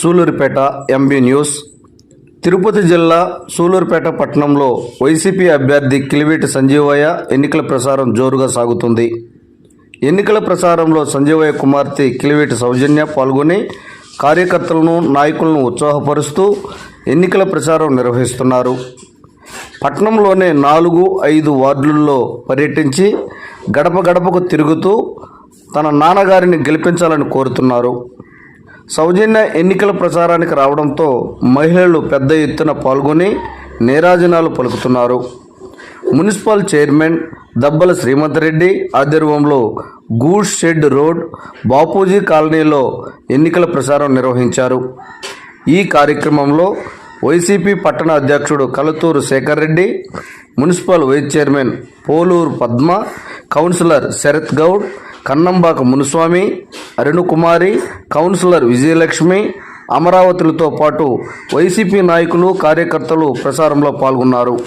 Sullurpeta MB news. Tirupati జిల్లా సూలూరుపేట పట్టణంలో YCP అభ్యర్థి కిలివేటి సంజీవయ్య ఎన్నికల ప్రచారం జోరుగా సాగుతుంది. ఎన్నికల ప్రచారంలో సంజీవయ్య కుమార్తె కిలివేటి సౌజన్య పాల్గొని కార్యకర్తలను నాయకులను ఉత్సాహపరుస్తూ ఎన్నికల ప్రచారం నిర్వహిస్తున్నారు. పట్టణంలోనే నాలుగు ఐదు వార్డుల్లో పర్యటించి గడప గడపకు తిరుగుతూ తన నాన్నగారిని గెలిపించాలని కోరుతున్నారు. సౌజన్య ఎన్నికల ప్రచారానికి రావడంతో మహిళలు పెద్ద ఎత్తున పాల్గొని నీరాజనాలు పలుకుతున్నారు. మున్సిపల్ చైర్మన్ దబ్బల శ్రీమంత్ రెడ్డి ఆధ్వర్యంలో గూడ్స్ షెడ్ రోడ్ బాపూజీ కాలనీలో ఎన్నికల ప్రచారం నిర్వహించారు. ఈ కార్యక్రమంలో వైసీపీ పట్టణ అధ్యక్షుడు Kalathuru Sekhar Reddy municipal vice chairman Poluru Padma councillor Sarath Goud Kannambaka Muniswamy Arunakumari councillor Vijayalakshmi అమరావతులతో పాటు వైసీపీ నాయకులు కార్యకర్తలు ప్రచారంలో పాల్గొన్నారు.